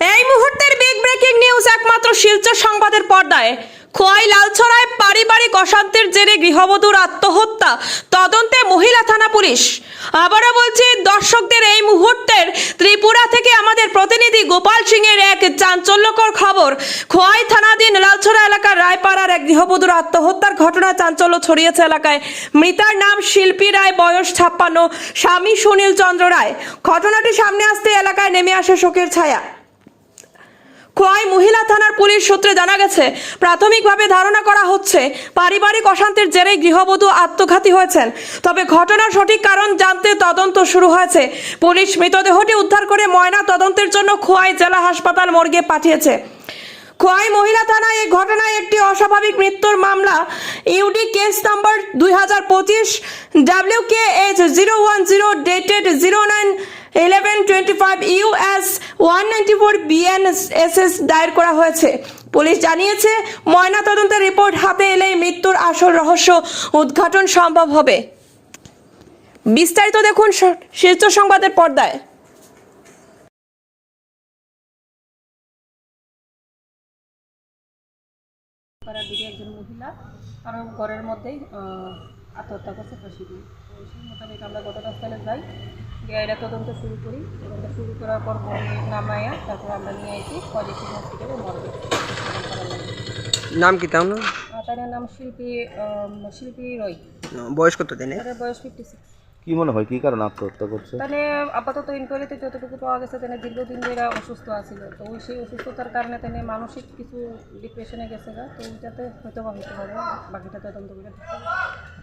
এই মুহূর্তের big breaking news একমাত্র শিলচর সংবাদের পর্দায়। খোয়াই লালছড়ায় পারিবারিক অশান্তির জেরে গৃহবধূর আত্মহত্যা, তদন্তে মহিলা থানা পুলিশ। আবারও বলছি, দর্শকদের এই মুহূর্তের ত্রিপুরা থেকে আমাদের প্রতিনিধি গোপাল সিং এর এক চাঞ্চল্যকর খবর। খোয়াই থানাধীন লালছড়া এলাকার রায়পাড়ার এক গৃহবধূর আত্মহত্যার ঘটনা চাঞ্চল্য ছড়িয়েছে এলাকায়। মৃতার নাম শিল্পী রায়, বয়স ছাপ্পান্ন, স্বামী সুনীল চন্দ্র রায়। ঘটনাটি সামনে আসতে এলাকায় নেমে আসে শোকের ছায়া। খোয়াই মহিলা থানার পুলিশ সূত্রে জানা গেছে, প্রাথমিকভাবে ধারণা করা হচ্ছে পারিবারিক অশান্তির জেরে গৃহবধূ আত্মঘাতী হয়েছেন। তবে ঘটনার সঠিক কারণ জানতে তদন্ত শুরু হয়েছে। পুলিশ মৃতদেহটি উদ্ধার করে ময়না তদন্তের জন্য খোয়াই জেলা হাসপাতাল মর্গে পাঠিয়েছে। খোয়াই মহিলা থানায় এই ঘটনায় একটি অস্বাভাবিক মৃত্যুর মামলা, ইউডি কেস নাম্বার দুই হাজার পঁচিশ, W K H zero one zero, dated zero nine eleven twenty five US one ninety four BN S S দায়ের করা হয়েছে। পুলিশ জানিয়েছে ময়না তদন্তের রিপোর্ট হাতে এলেই মৃত্যুর আসল রহস্য উদ্ঘাটন সম্ভব হবে। বিস্তারিত দেখুন শীর্ষ সংবাদের পর্দায়। পাড়ার দিকে একজন মহিলা কারণ ঘরের মধ্যেই আত্মহত্যা করছে ফাঁসি সেই মোতাবেক আমরা ঘটনাস্থলে যাই গিয়ে এটা তদন্ত শুরু করি। তদন্ত শুরু করার পর নামাইয়া তারপর আমরা নিয়ে আসি পজিটিভ হসপিটালে মর্গে। নাম কি তাও না তার নাম শিল্পী শিল্পী রয়। বয়স কত দিনে? বয়স ফিফটি সিক্স কি মনে হয় কি কারণে আত্মহত্যা করছে? তাহলে আপাতত ইনকোয়ারিতে যতটুকু পাওয়া গেছে তাহলে দীর্ঘদিন ধরে অসুস্থ আছিল। তো ওই সেই অসুস্থতার কারণে তাহলে মানসিক কিছু ডিপ্রেশনে গেছে গা তো ওইটাতে হয়তো বা হতে পারে বাকিটা তদন্ত করে।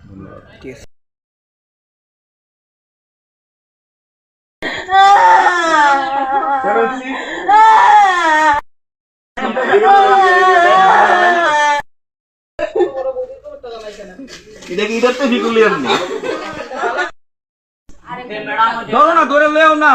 ধন্যবাদ ঠিক আছে এটা আপনি ধরো না ধরে লেও না